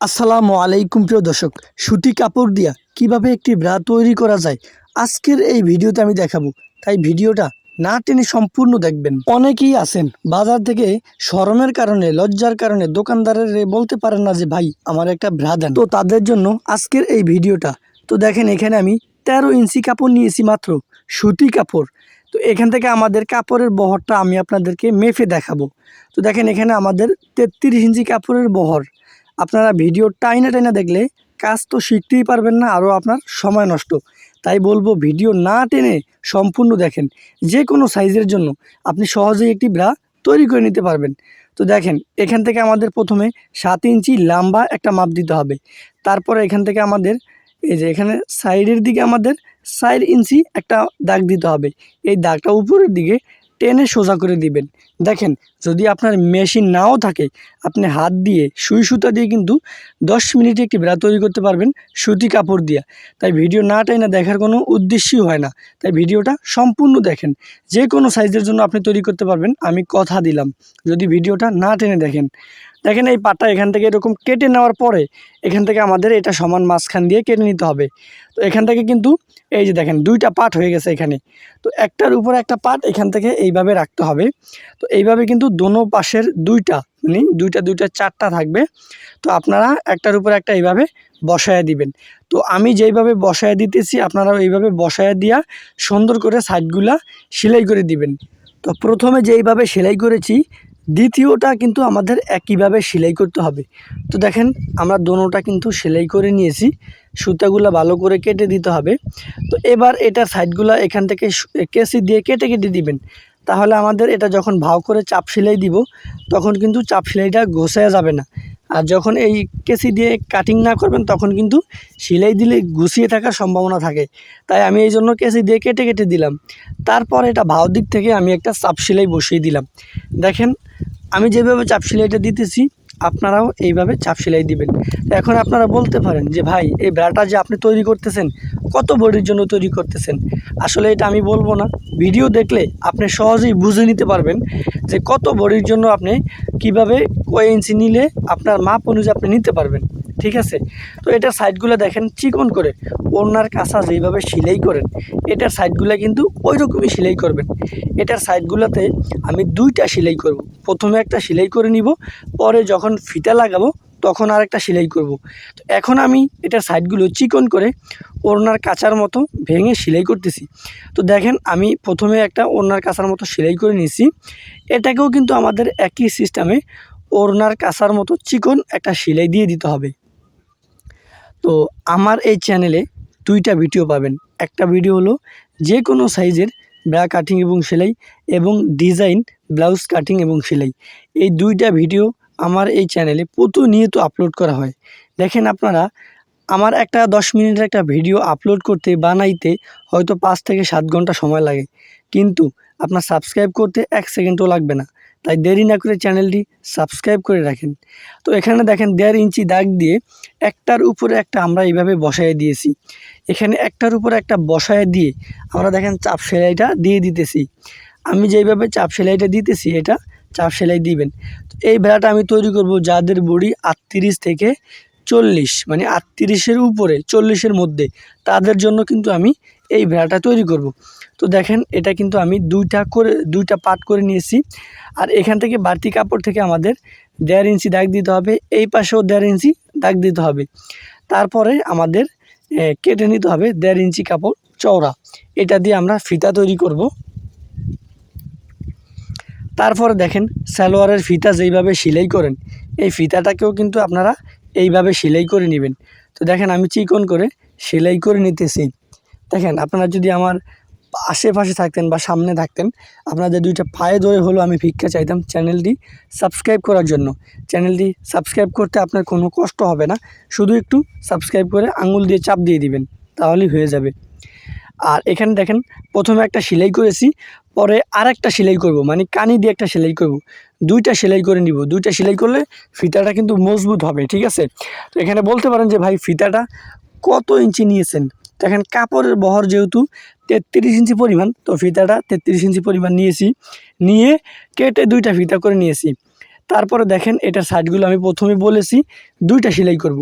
আসসালামু আলাইকুম প্রিয় দর্শক, সুতি কাপড় দিয়া কীভাবে একটি ব্রা তৈরি করা যায়? আজকের এই ভিডিওতে আমি দেখাবো। তাই ভিডিওটা না টেনে সম্পূর্ণ দেখবেন। অনেকেই আছেন বাজার থেকে শরমের কারণে, লজ্জার কারণে দোকানদারের বলতে পারেন না যে, ভাই, আমার একটা ব্রা দেন। তো তাদের জন্য আজকের এই ভিডিওটা। তো দেখেন, এখানে আমি তেরো ইঞ্চি কাপড় নিয়েছি মাত্র, সুতি কাপড়। তো এখান থেকে আমাদের কাপড়ের বহরটা আমি আপনাদেরকে মেপে দেখাবো। তো দেখেন, এখানে আমাদের তেত্রিশ ইঞ্চি কাপড়ের বহর। আপনারা ভিডিও টাইনা টাইনা দেখলে কাজ তো শিখতেই পারবেন না আরও আপনার সময় নষ্ট। তাই বলব, ভিডিও না টেনে সম্পূর্ণ দেখেন, যে কোনো সাইজের জন্য। আপনি সহজেই একটি ব্রা তৈরি করে নিতে পারবেন। তো দেখেন, এখান থেকে আমাদের প্রথমে সাত ইঞ্চি লম্বা একটা মাপ দিতে হবে। তারপরে এখান থেকে আমাদের, এই যে এখানে সাইডের দিকে আমাদের চার ইঞ্চি একটা দাগ দিতে হবে। এই দাগটা উপরের দিকে টেনে সোজা করে দিবেন। দেখেন, যদি আপনার মেশিন নাও থাকে, আপনি হাত দিয়ে, সুই সুতা দিয়ে কিন্তু দশ মিনিটে একটি বেড়া তৈরি করতে পারবেন সুতি কাপড় দিয়ে। তাই ভিডিও না টাইনা দেখার কোনো উদ্দেশ্যই হয় না। তাই ভিডিওটা সম্পূর্ণ দেখেন। যে কোনো সাইজের জন্য আপনি তৈরি করতে পারবেন, আমি কথা দিলাম। যদি ভিডিওটা না টেনে দেখেন দেখেন এই পাটটা এখান থেকে এরকম কেটে নেওয়ার পরে এখান থেকে আমাদের এটা সমান মাঝখান দিয়ে কেটে নিতে হবে। তো এখান থেকে কিন্তু এই যে দেখেন দুইটা পাট হয়ে গেছে এখানে। তো একটার উপর একটা পার্ট এখান থেকে এইভাবে রাখতে হবে। তো এইভাবে কিন্তু দোনো পাশের দুইটা মানে দুইটা দুইটা, চারটা থাকবে। তো আপনারা একটার উপর একটা এইভাবে বসায় দিবেন। তো আমি যেইভাবে বসায় দিতেছি, আপনারাও এইভাবে বসায় দিয়া সুন্দর করে সাইডগুলা সেলাই করে দিবেন। তো প্রথমে যেইভাবে সেলাই করেছি দ্বিতীয়টা কিন্তু আমাদের একইভাবে সেলাই করতে হবে। তো দেখেন, আমরা দোনোটা কিন্তু সেলাই করে নিয়েছি। সুতাগুলো ভালো করে কেটে দিতে হবে। তো এবার এটা সাইডগুলো এখান থেকে কেসি দিয়ে কেটে কেটে দিবেন। তাহলে আমাদের এটা যখন ভাও করে চাপ সেলাই দিব, তখন কিন্তু চাপ সেলাইটা ঘষায়া যাবে না। আর যখন এই কেসি দিয়ে কাটিং না করবেন, তখন কিন্তু সেলাই দিলে গুছিয়ে থাকার সম্ভাবনা থাকে। তাই আমি এই জন্য কেসি দিয়ে কেটে কেটে দিলাম। তারপর এটা ভাও দিক থেকে আমি একটা চাপ সেলাই বসিয়ে দিলাম। দেখেন, আমি যেভাবে চাপ সেলাইটা দিতেছি আপনারাও এইভাবে চাপ সেলাই দিবেন। এখন আপনারা বলতে পারেন যে, ভাই, এই ব্রাটা যে আপনি তৈরি করতেছেন, কত বডির জন্য তৈরি করতেছেন? আসলে এটা আমি বলব না। ভিডিও দেখলে আপনি সহজেই বুঝে নিতে পারবেন যে, কত বডির জন্য আপনি কীভাবে কয় ইঞ্চি নিলে আপনার মাপ অনুযায়ী আপনি নিতে পারবেন। ঠিক আছে? তো এটার সাইডগুলো দেখেন চিকন করে। ওনার কাঁচা যেইভাবে সেলাই করেন, এটার সাইডগুলো কিন্তু ওই রকমই সেলাই করবেন। এটার সাইডগুলোতে আমি দুইটা সেলাই করব। প্রথমে একটা সেলাই করে নিব, পরে যখন ফিতা লাগাবো, তখন আর একটা সেলাই করব। তো এখন আমি এটার সাইডগুলো চিকন করে ওড়নার কাঁচার মতো ভেঙে সেলাই করতেছি। তো দেখেন, আমি প্রথমে একটা ওড়নার কাঁচার মতো সেলাই করে নিয়েছি। এটাকেও কিন্তু আমাদের একই সিস্টেমে ওড়নার কাঁচার মতো চিকন একটা সেলাই দিয়ে দিতে হবে। তো আমার এই চ্যানেলে দুইটা ভিডিও পাবেন। একটা ভিডিও হলো যে কোনো সাইজের ব্রা কাটিং এবং সেলাই এবং ডিজাইন ব্লাউজ কাটিং এবং সেলাই। এই দুইটা ভিডিও আমার এই চ্যানেলে প্রতিনিয়ত আপলোড করা হয়। দেখেন আপনারা, আমার একটা দশ মিনিটের একটা ভিডিও আপলোড করতে, বানাইতে হয়তো পাঁচ থেকে সাত ঘণ্টা সময় লাগে। কিন্তু আপনার সাবস্ক্রাইব করতে এক সেকেন্ডও লাগবে না। তাই দেরি না করে চ্যানেলটি সাবস্ক্রাইব করে রাখেন। তো এখানে দেখেন দেড় ইঞ্চি দাগ দিয়ে একটার উপরে একটা আমরা এইভাবে বসায় দিয়েছি। এখানে একটার উপরে একটা বসায় দিয়ে আমরা দেখেন চাপ সেলাইটা দিয়ে দিতেছি। আমি যেইভাবে চাপ সেলাইটা দিতেছি, এটা চাপ সেলাই দিবেন। এই ভেড়াটা আমি তৈরি করব যাদের বডি আটত্রিশ থেকে চল্লিশ মানে আটত্রিশের উপরে, চল্লিশের মধ্যে, তাদের জন্য কিন্তু আমি এই ভেড়াটা তৈরি করব। তো দেখেন, এটা কিন্তু আমি দুইটা করে, দুইটা পার্ট করে নিয়েছি। আর এখান থেকে বাড়তি কাপড় থেকে আমাদের দেড় ইঞ্চি দাগ দিতে হবে, এই পাশেও দেড় ইঞ্চি দাগ দিতে হবে। তারপরে আমাদের কেটে নিতে হবে দেড় ইঞ্চি কাপড় চওড়া। এটা দিয়ে আমরা ফিতা তৈরি করব। তারপরে দেখেন, সালোয়ারের ফিতা যেইভাবে সেলাই করেন, এই ফিতাটাকেও কিন্তু আপনারা এইভাবে সেলাই করে নেবেন। তো দেখেন, আমি চিকন করে সেলাই করে নিতেছি। দেখেন, আপনারা যদি আমার আশেপাশে থাকতেন বা সামনে থাকতেন, আপনাদের দুইটা পায়ে ধরে হলো আমি ভিক্ষা চাইতাম চ্যানেলটি সাবস্ক্রাইব করার জন্য। চ্যানেলটি সাবস্ক্রাইব করতে আপনার কোনো কষ্ট হবে না, শুধু একটু সাবস্ক্রাইব করে আঙুল দিয়ে চাপ দিয়ে দিবেন, তাহলেই হয়ে যাবে। আর এখানে দেখেন, প্রথমে একটা সেলাই করেছি, পরে আর একটা সেলাই করব মানে কানি দিয়ে একটা সেলাই করব। দুইটা সেলাই করে নিব, দুইটা সেলাই করলে ফিতাটা কিন্তু মজবুত হবে, ঠিক আছে? তো এখানে বলতে পারেন যে ভাই, ফিতাটা কত ইঞ্চি নিয়েছেন? দেখেন কাপড়ের বহর যেহেতু তেত্রিশ ইঞ্চি পরিমাণ, তো ফিতাটা তেত্রিশ ইঞ্চি পরিমাণ নিয়েছি। নিয়ে কেটে দুইটা ফিতা করে নিয়েছি। তারপরে দেখেন এটার সাইডগুলো আমি প্রথমে বলেছি, দুইটা সেলাই করব।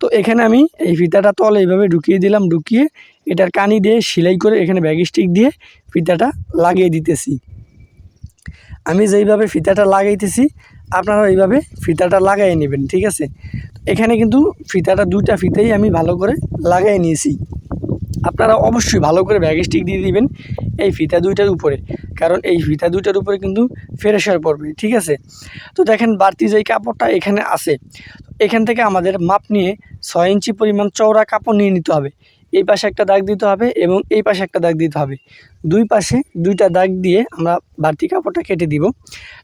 তো এখানে আমি এই ফিতাটা তলে এইভাবে ঢুকিয়ে দিলাম, ঢুকিয়ে এটার কানি দিয়ে সেলাই করে এখানে ব্যাগ স্টিক দিয়ে ফিতাটা লাগিয়ে দিতেছি। আমি যেইভাবে ফিতাটা লাগাইতেছি আপনারা এইভাবে ফিতাটা লাগাই নেবেন, ঠিক আছে? এখানে কিন্তু ফিতাটা দুইটা ফিতেই আমি ভালো করে লাগাই নিয়েছি। আপনারা অবশ্যই ভালো করে ব্যাগ স্টিক দিয়ে দিবেন এই ফিতা দুইটার উপরে, কারণ এই ফিতা দুইটার উপরে কিন্তু ফ্রেশার পড়বে, ঠিক আছে? তো দেখেন, বাড়তি যেই কাপড়টা এখানে আছে এখান থেকে আমাদের মাপ নিয়ে ছয় ইঞ্চি পরিমাণ চওড়া কাপড় নিয়ে নিতে হবে। এই পাশে একটা দাগ দিতে হবে এবং এই পাশে একটা দাগ দিতে হবে। দুই পাশে দুইটা দাগ দিয়ে আমরা বাড়তি কাপড়টা কেটে দিব।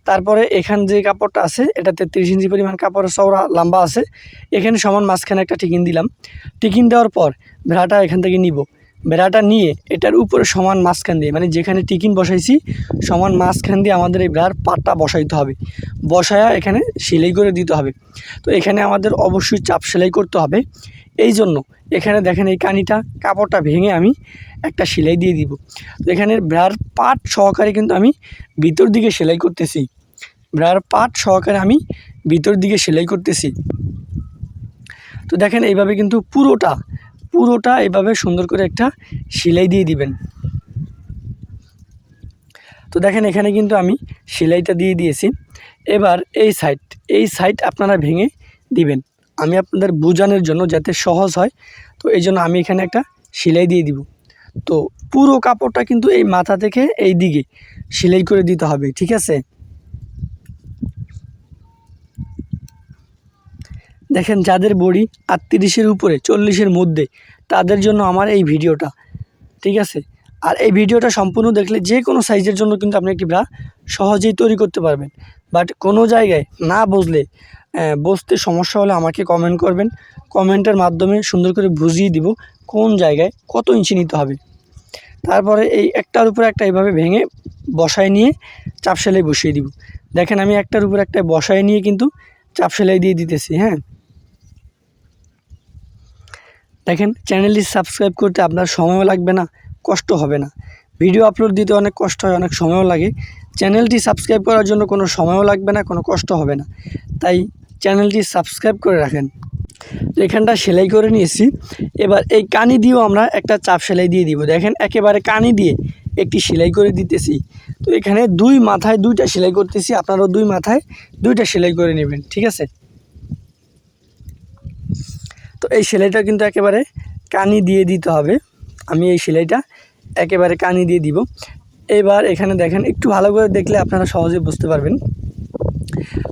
তারপরে এখান যে কাপড়টা আছে এটাতে তিরিশ ইঞ্চি পরিমাণ কাপড়ের চওড়া লম্বা আছে। এখানে সমান মাঝখানে একটা টিকিন দিলাম। টিকিন দেওয়ার পর ভেড়াটা এখান থেকে নিব। ভেড়াটা নিয়ে এটার উপরে সমান মাঝখান দিয়ে মানে যেখানে টিকিন বসাইছি, সমান মাঝখান দিয়ে আমাদের এই বেড়ার পাটটা বসাইতে হবে। বসায়া এখানে সেলাই করে দিতে হবে। তো এখানে আমাদের অবশ্যই চাপ সেলাই করতে হবে। এই জন্য এখানে দেখেন এই কানিটা, কাপড়টা ভেঙে আমি একটা সেলাই দিয়ে দিব। তো এখানে ব্রার পাট সহকারে কিন্তু আমি ভিতর দিকে সেলাই করতেছি। ব্রার পাট সহকারে আমি ভিতর দিকে সেলাই করতেছি। তো দেখেন এইভাবে কিন্তু পুরোটা পুরোটা এইভাবে সুন্দর করে একটা সেলাই দিয়ে দিবেন। তো দেখেন, এখানে কিন্তু আমি সেলাইটা দিয়ে দিয়েছি। এবার এই সাইড এই সাইড আপনারা ভেঙে দিবেন। আমি আপনাদের বোঝানোর জন্য যাতে সহজ হয়, তো এই জন্য আমি এখানে একটা সেলাই দিয়ে দিব। তো পুরো কাপড়টা কিন্তু এই মাথা থেকে এই দিকে সেলাই করে দিতে হবে, ঠিক আছে? দেখেন যাদের বডি আটত্রিশের উপরে, চল্লিশের মধ্যে, তাদের জন্য আমার এই ভিডিওটা, ঠিক আছে? আর এই ভিডিওটা সম্পূর্ণ দেখলে যে কোনো সাইজের জন্য কিন্তু আপনি একটি ব্রা সহজেই তৈরি করতে পারবেন। বাট কোনো জায়গায় না বুঝলে বুঝতে সমস্যা হলে আমাকে কমেন্ট করবেন। কমেন্টের মাধ্যমে সুন্দর করে বুঝিয়ে দিব কোন জায়গায় কত ইঞ্চি নিতে হবে। তারপরে এই একটার উপরে একটা এইভাবে ভেঙে বসায় নিয়ে চাপ সেলাই বসিয়ে দিব। দেখেন আমি একটার উপর একটা বসায় নিয়ে কিন্তু চাপ সেলাই দিয়ে দিতেছি হ্যাঁ? দেখেন চ্যানেলটি সাবস্ক্রাইব করতে আপনার সময়ও লাগবে না, কষ্ট হবে না। ভিডিও আপলোড দিতে অনেক কষ্ট হয়, অনেক সময়ও লাগে। চ্যানেলটি সাবস্ক্রাইব করার জন্য কোনো সময়ও লাগবে না, কোনো কষ্ট হবে না। তাই চ্যানেলটি সাবস্ক্রাইব করে রাখেন। এখানটা সেলাই করে নিয়েছি। এবার এই কানি দিয়েও আমরা একটা চাপ সেলাই দিয়ে দিব। দেখেন, একেবারে কানি দিয়ে একটি সেলাই করে দিতেছি। তো এখানে দুই মাথায় দুইটা সেলাই করতেছি, আপনারাও দুই মাথায় দুইটা সেলাই করে নেবেন, ঠিক আছে? তো এই সেলাইটা কিন্তু একেবারে কানি দিয়ে দিতে হবে। আমি এই সেলাইটা একেবারে কানি দিয়ে দিব। এবার এখানে দেখেন, একটু ভালো করে দেখলে আপনারা সহজে বুঝতে পারবেন।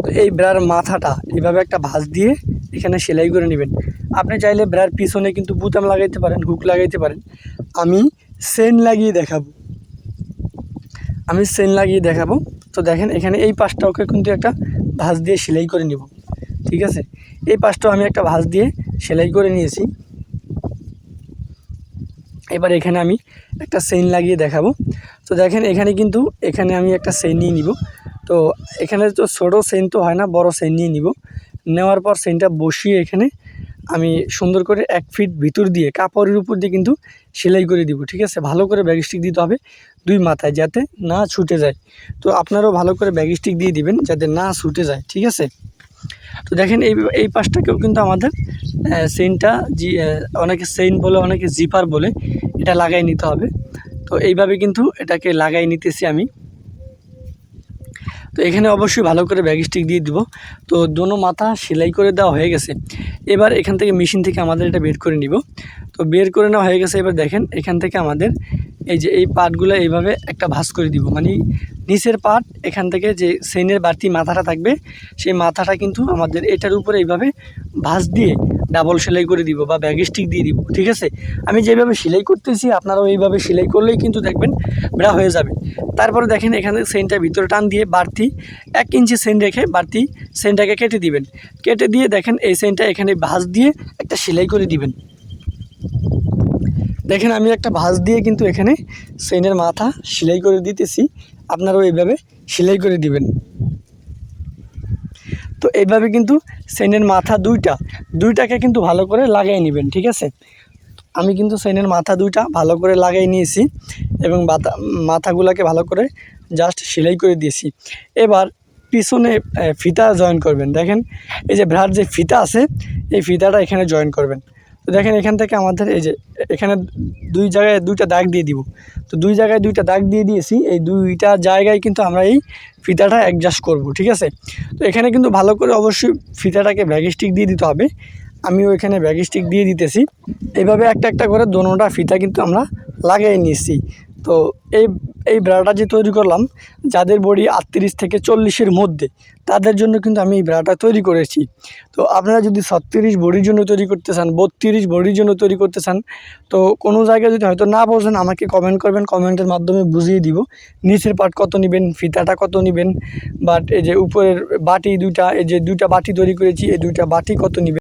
তো এই ব্রার মাথাটা এভাবে একটা ভাঁজ দিয়ে এখানে সেলাই করে নেবেন। আপনি চাইলে ব্রার পিছনে কিন্তু বুতাম লাগাইতে পারেন, হুক লাগাইতে পারেন। আমি সেন লাগিয়ে দেখাবো। আমি সেন লাগিয়ে দেখাবো। তো দেখেন, এখানে এই পাশটাকে কিন্তু একটা ভাঁজ দিয়ে সেলাই করে নিব। ঠিক আছে? এই পাশটাও আমি একটা ভাঁজ দিয়ে সেলাই করে নিয়েছি। এবার এখানে আমি একটা সেন লাগিয়ে দেখাবো। তো দেখেন, এখানে কিন্তু, এখানে আমি একটা সেন নিয়ে নিব। তো এখানে তো ছোটো সেন তো হয় না, বড় সেন নিয়ে নিব। নেওয়ার পর সেনটা বসিয়ে এখানে আমি সুন্দর করে এক ফিট ভিতর দিয়ে, কাপড়ের উপর দিয়ে কিন্তু সেলাই করে দিব, ঠিক আছে? ভালো করে ব্যাগ স্টিক দিতে হবে দুই মাথায় যাতে না ছুটে যায়। তো আপনারাও ভালো করে ব্যাগ স্টিক দিয়ে দিবেন, যাতে না ছুটে যায়, ঠিক আছে? তো দেখেন এই এই পাশটাকেও কিন্তু আমাদের সেনটা জি অনেকে সেন বলে, অনেকে জিপার বলে, এটা লাগাই নিতে হবে। তো এইভাবে কিন্তু এটাকে লাগাই নিতেছি আমি। তো এখানে অবশ্যই ভালো করে ব্যাগ স্টিক দিয়ে দিব। তো দোনো মাথা সেলাই করে দেওয়া হয়ে গেছে। এবার এখান থেকে মেশিন থেকে আমাদের এটা বের করে নিব। তো বের করে নেওয়া হয়ে গেছে। এবার দেখেন এখান থেকে আমাদের এই যে এই পাটগুলো এইভাবে একটা ভাঁজ করে দিব। মানে নিচের পাট, এখান থেকে যে সেনের বাড়তি মাথাটা থাকবে, সেই মাথাটা কিন্তু আমাদের এটার উপরে এইভাবে ভাঁজ দিয়ে ডাবল সেলাই করে দিব বা ব্যাগ স্টিক দিয়ে দিব, ঠিক আছে? আমি যেভাবে সেলাই করতেছি, আপনারাও এইভাবে সেলাই করলেই কিন্তু দেখবেন ব্রা হয়ে যাবে। তারপরে দেখেন এখানে সেনটা ভিতরে টান দিয়ে বাড়তি এক ইঞ্চি সেন রেখে বাড়তি সেনটাকে কেটে দিবেন। কেটে দিয়ে দেখেন এই সেনটা এখানে ভাঁজ দিয়ে একটা সেলাই করে দিবেন। দেখেন, আমি একটা ভাঁজ দিয়ে কিন্তু এখানে সেনের মাথা সেলাই করে দিতেছি। আপনারাও এইভাবে সেলাই করে দিবেন। তো এইভাবে কিন্তু সেনের মাথা দুইটা, দুইটাকে কিন্তু ভালো করে লাগাই নেবেন, ঠিক আছে? আমি কিন্তু সেনের মাথা দুইটা ভালো করে লাগাই নিয়েছি এবং মাথা, মাথাগুলোকে ভালো করে জাস্ট সেলাই করে দিয়েছি। এবার পিছনে ফিতা জয়েন করবেন। দেখেন, এই যে ভ্রার যে ফিতা আছে, এই ফিতাটা এখানে জয়েন করবেন। দেখেন এখান থেকে আমাদের এই যে, এখানে দুই জায়গায় দুইটা দাগ দিয়ে দিব। তো দুই জায়গায় দুইটা দাগ দিয়ে দিয়েছি, এই দুইটা জায়গায় কিন্তু আমরা এই ফিতাটা অ্যাডজাস্ট করব, ঠিক আছে? তো এখানে কিন্তু ভালো করে অবশ্যই ফিতাটাকে ব্যাগ স্টিক দিয়ে দিতে হবে। আমিও এখানে ব্যাগ স্টিক দিয়ে দিতেছি। এভাবে একটা একটা করে দোনোটা ফিতা কিন্তু আমরা লাগিয়ে নিয়েছি। তো এই এই ব্রাটা যে তৈরি করলাম, যাদের বডি আটত্রিশ থেকে চল্লিশের মধ্যে, তাদের জন্য কিন্তু আমি এই ব্রাটা তৈরি করেছি। তো আপনারা যদি ছত্রিশ বডির জন্য তৈরি করতে চান, বত্রিশ বডির জন্য তৈরি করতে চান, তো কোনো জায়গায় যদি হয়তো না বোঝেন আমাকে কমেন্ট করবেন কমেন্টের মাধ্যমে বুঝিয়ে দিব, নিচের পাট কত নেবেন, ফিতাটা কত নেবেন বাট এই যে উপরের বাটি দুইটা, এই যে দুইটা বাটি তৈরি করেছি, এই দুইটা বাটি কত নেবেন।